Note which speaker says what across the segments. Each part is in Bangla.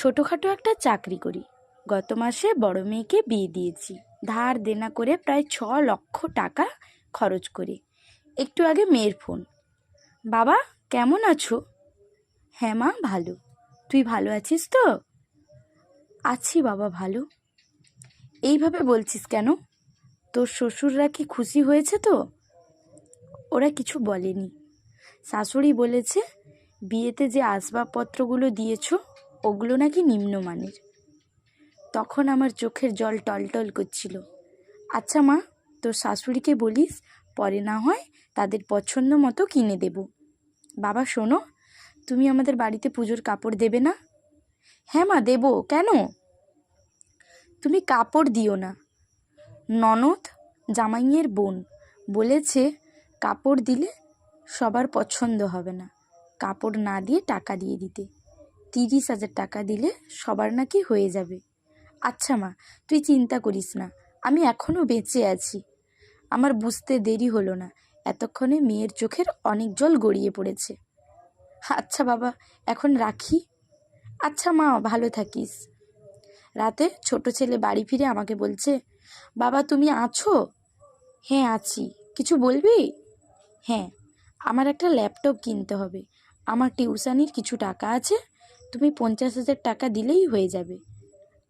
Speaker 1: ছোটোখাটো একটা চাকরি করি। গত মাসে বড় মেয়েকে বিয়ে দিয়েছি। ধার দেনা করে প্রায় ছ লক্ষ টাকা খরচ করে। একটু আগে মেয়ের ফোন। বাবা, কেমন আছো? হ্যাঁ মা, ভালো। তুই ভালো আছিস তো? আছি বাবা, ভালো। এইভাবে বলছিস কেন? তোর শ্বশুররা কি খুশি হয়েছে তো? ওরা কিছু বলেনি। শাশুড়ি বলেছে, বিয়েতে যে আসবাবপত্রগুলো দিয়েছ ওগুলো নাকি নিম্নমানের। তখন আমার চোখের জল টলটল করছিল। আচ্ছা মা, তোর শাশুড়িকে বলিস, পরে না হয় তাদের পছন্দ মতো কিনে দেব। বাবা, শোনো, তুমি আমাদের বাড়িতে পুজোর কাপড় দেবে না? হ্যাঁ মা, দেবো। কেন? তুমি কাপড় দিও না। ননদ, জামাইয়ের বোন, বলেছে কাপড় দিলে সবার পছন্দ হবে না। কাপড় না দিয়ে টাকা দিয়ে দিতে। তিরিশ হাজার টাকা দিলে সবার নাকি হয়ে যাবে। আচ্ছা মা, তুই চিন্তা করিস না, আমি এখনও বেঁচে আছি। আমার বুঝতে দেরি হলো না, এতক্ষণে মেয়ের চোখের অনেক জল গড়িয়ে পড়েছে। আচ্ছা বাবা, এখন রাখি? আচ্ছা মা, ভালো থাকিস। রাতে ছোট ছেলে বাড়ি ফিরে আমাকে বলছে, বাবা, তুমি আছো? হ্যাঁ আছি। কিছু বলবি? হ্যাঁ আমার একটা ল্যাপটপ কিনতে হবে। আমার টিউশানির কিছু টাকা আছে তুমি পঞ্চাশ হাজার টাকা দিলেই হয়ে যাবে।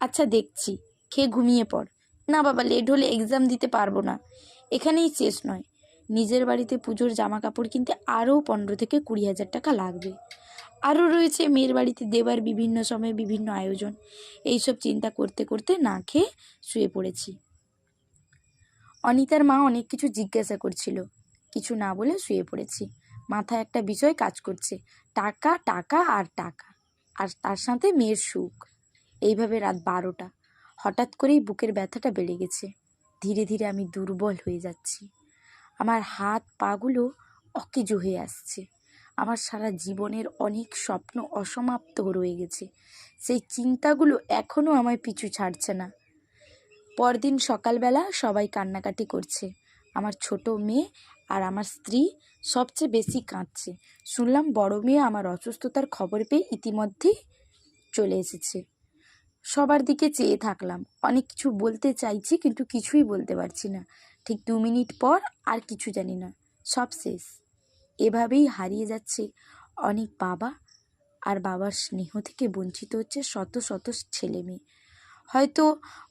Speaker 1: আচ্ছা দেখছি। খেয়ে ঘুমিয়ে পড়। না বাবা লেট হলে এক্সাম দিতে পারব না। এখানেই শেষ নয়। নিজের বাড়িতে পুজোর জামা কাপড় কিনতে আরও পনেরো থেকে কুড়ি হাজার টাকা লাগবে। আরও রয়েছে মেয়ের বাড়িতে দেবার বিভিন্ন সময়ে বিভিন্ন আয়োজন। এইসব চিন্তা করতে করতে না খেয়ে শুয়ে পড়েছি। অনিতার মা অনেক কিছু জিজ্ঞাসা করছিল। কিছু না বলে শুয়ে পড়েছি। মাথায় একটা বিষয় কাজ করছে। টাকা টাকা আর টাকা। আর তার সাথে মেয়ের সুখ। এইভাবে রাত বারোটা। হঠাৎ করেই বুকের ব্যথাটা বেড়ে গেছে। ধীরে ধীরে আমি দুর্বল হয়ে যাচ্ছি। আমার হাত পাগুলো অকেজো হয়ে আসছে। আমার সারা জীবনের অনেক স্বপ্ন অসমাপ্ত রয়ে গেছে। সেই চিন্তাগুলো এখনও আমায় পিছু ছাড়ছে না। পরদিন সকালবেলা সবাই কান্নাকাটি করছে। আমার ছোট মেয়ে আর আমার স্ত্রী সবচেয়ে বেশি কাঁদছে। শুনলাম বড় মেয়ে আমার অসুস্থতার খবর পেয়ে ইতিমধ্যেই চলে এসেছে। সবার দিকে চেয়ে থাকলাম। অনেক কিছু বলতে চাইছি কিন্তু কিছুই বলতে পারছি না। ঠিক দু মিনিট পর আর কিছু জানি না। সব শেষ। এভাবেই হারিয়ে যাচ্ছে অনেক বাবা আর বাবার স্নেহ থেকে বঞ্চিত হচ্ছে শত শত ছেলে মেয়ে হয়তো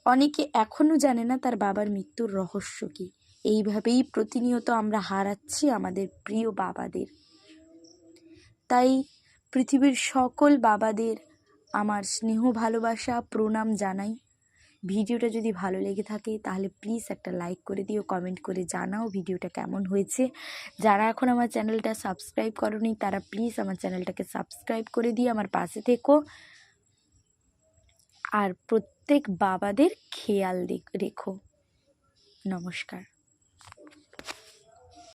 Speaker 1: অনেকে এখনও জানে না তার বাবার মৃত্যুর রহস্য কী। এইভাবেই প্রতিনিয়ত আমরা হারাচ্ছি আমাদের প্রিয় বাবাদের। তাই পৃথিবীর সকল বাবাদের আমার স্নেহ, ভালোবাসা, প্রণাম জানাই। ভিডিওটা যদি ভালো লেগে থাকে তাহলে প্লিজ একটা লাইক করে দিও, কমেন্ট করে জানাও ভিডিওটা কেমন হয়েছে। যারা এখন আমার চ্যানেলটা সাবস্ক্রাইব করনি তারা প্লিজ আমার চ্যানেলটাকে সাবস্ক্রাইব করে দিয়ে আমার পাশে থেকো। আর প্রত্যেক বাবাদের খেয়াল রেখো। নমস্কার।